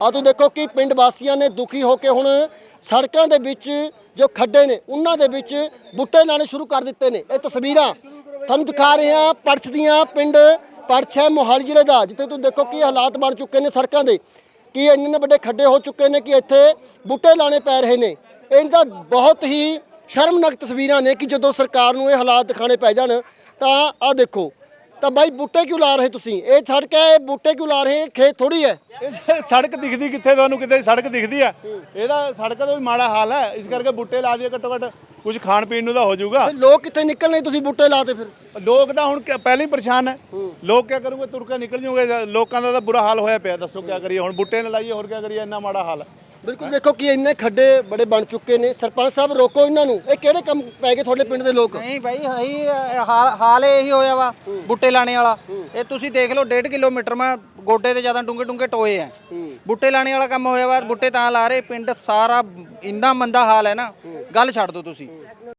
ਆ ਤੁਸੀਂ ਦੇਖੋ ਕਿ ਪਿੰਡ ਵਾਸੀਆਂ ਨੇ ਦੁਖੀ ਹੋ ਕੇ ਹੁਣ ਸੜਕਾਂ ਦੇ ਵਿੱਚ ਜੋ ਖੱਡੇ ਨੇ, ਉਹਨਾਂ ਦੇ ਵਿੱਚ ਬੁੱਟੇ ਲਾਣੇ ਸ਼ੁਰੂ ਕਰ ਦਿੱਤੇ ਨੇ। ਇਹ ਤਸਵੀਰਾਂ ਤੁਹਾਨੂੰ ਦਿਖਾ ਰਹੇ ਹਾਂ। ਪੜਛ ਦੀਆਂ ਪਿੰਡ, ਪੜਛ ਹੈ ਮੋਹਾਲੀ ਜ਼ਿਲ੍ਹੇ ਦਾ, ਜਿੱਥੇ ਤੁਸੀਂ ਦੇਖੋ ਕਿ ਹਾਲਾਤ ਬਣ ਚੁੱਕੇ ਨੇ ਸੜਕਾਂ ਦੇ। ਕਿ ਇੰਨੇ ਵੱਡੇ ਖੱਡੇ ਹੋ ਚੁੱਕੇ ਨੇ ਕਿ ਇੱਥੇ ਬੁੱਟੇ ਲਾਣੇ ਪੈ ਰਹੇ ਨੇ। ਇਹਦਾ ਬਹੁਤ ਹੀ ਸ਼ਰਮਨਾਕ ਤਸਵੀਰਾਂ ਨੇ ਕਿ ਜਦੋਂ ਸਰਕਾਰ ਨੂੰ ਇਹ ਹਾਲਾਤ ਦਿਖਾਣੇ ਪੈ ਜਾਣ, ਤਾਂ ਆਹ ਦੇਖੋ ਤਾਂ ਬਾਈ ਬੂਟੇ ਕਿਉਂ ਲਾ ਰਹੇ ਤੁਸੀਂ? ਇਹ ਸੜਕ ਹੈ ਇਹ ਬੂਟੇ ਕਿਉਂ ਲਾ ਰਹੇ? ਖੇਤ ਥੋੜੀ ਹੈ। ਇਹ ਸੜਕ ਦਿਖਦੀ ਕਿੱਥੇ ਤੁਹਾਨੂੰ? ਕਿਤੇ ਸੜਕ ਦਿਖਦੀ ਆ। ਇਹਦਾ ਸੜਕ ਦਾ ਵੀ ਮਾੜਾ ਹਾਲ ਹੈ। ਇਸ ਕਰਕੇ ਬੁੱਟੇ ਲਾ ਦਈਏ ਘੱਟੋ ਘੱਟ। ਕੁਝ ਖਾਣ ਪੀਣ ਨੂੰ ਤਾਂ ਹੋ ਜਾਊਗਾ। ਫਿਰ ਲੋਕ ਕਿੱਥੇ ਨਿਕਲਣੇ? ਤੁਸੀਂ ਬੂਟੇ ਲਾਤੇ ਫਿਰ। ਲੋਕ ਤਾਂ ਹੁਣ ਪਹਿਲਾਂ ਹੀ ਪਰੇਸ਼ਾਨ ਹੈ। ਲੋਕ ਕੀ ਕਰੂਗੇ? ਤੁਰ ਕੇ ਨਿਕਲ ਜਾਊਗੇ ਲੋਕਾਂ ਦਾ ਤਾਂ ਬੁਰਾ ਹਾਲ ਹੋਇਆ ਪਿਆ। ਦੱਸੋ ਕੀ ਕਰੀਏ? ਹੁਣ ਬੁੱਟੇ ਨਾ ਲਾਈਏ ਹੋਰ ਕੀ ਕਰੀਏ? ਇੰਨਾ ਮਾੜਾ ਹਾਲ ਹੈ। ਬਿਲਕੁਲ ਦੇਖੋ ਕਿ ਇੰਨੇ ਖੱਡੇ ਬੜੇ ਬਣ ਚੁੱਕੇ ਨੇ। ਸਰਪੰਚ ਸਾਹਿਬ ਰੋਕੋ ਇਹਨਾਂ ਨੂੰ। ਇਹ ਕਿਹੜੇ ਕੰਮ ਪੈ ਗਏ ਤੁਹਾਡੇ ਪਿੰਡ ਦੇ ਲੋਕ? ਨਹੀਂ ਭਾਈ ਹਈ ਹਾਲ ਇਹੀ ਹੋਇਆ ਵਾ ਬੁੱਟੇ ਲਾਣੇ ਵਾਲਾ। ਇਹ ਤੁਸੀਂ ਦੇਖ ਲਓ 1.5 ਕਿਲੋਮੀਟਰ ਮੈਂ ਗੋਡੇ ਤੇ ਜ਼ਿਆਦਾ ਡੂੰਗੇ ਡੂੰਗੇ ਟੋਏ ਆ। ਬੁੱਟੇ ਲਾਣੇ ਵਾਲਾ ਕੰਮ ਹੋਇਆ ਵਾ ਬੁੱਟੇ ਤਾਂ ਲਾ ਰਹੇ ਪਿੰਡ ਸਾਰਾ ਇੰਨਾ ਮੰਦਾ ਹਾਲ ਹੈ ਨਾ। ਗੱਲ ਛੱਡ ਦਿਓ ਤੁਸੀਂ।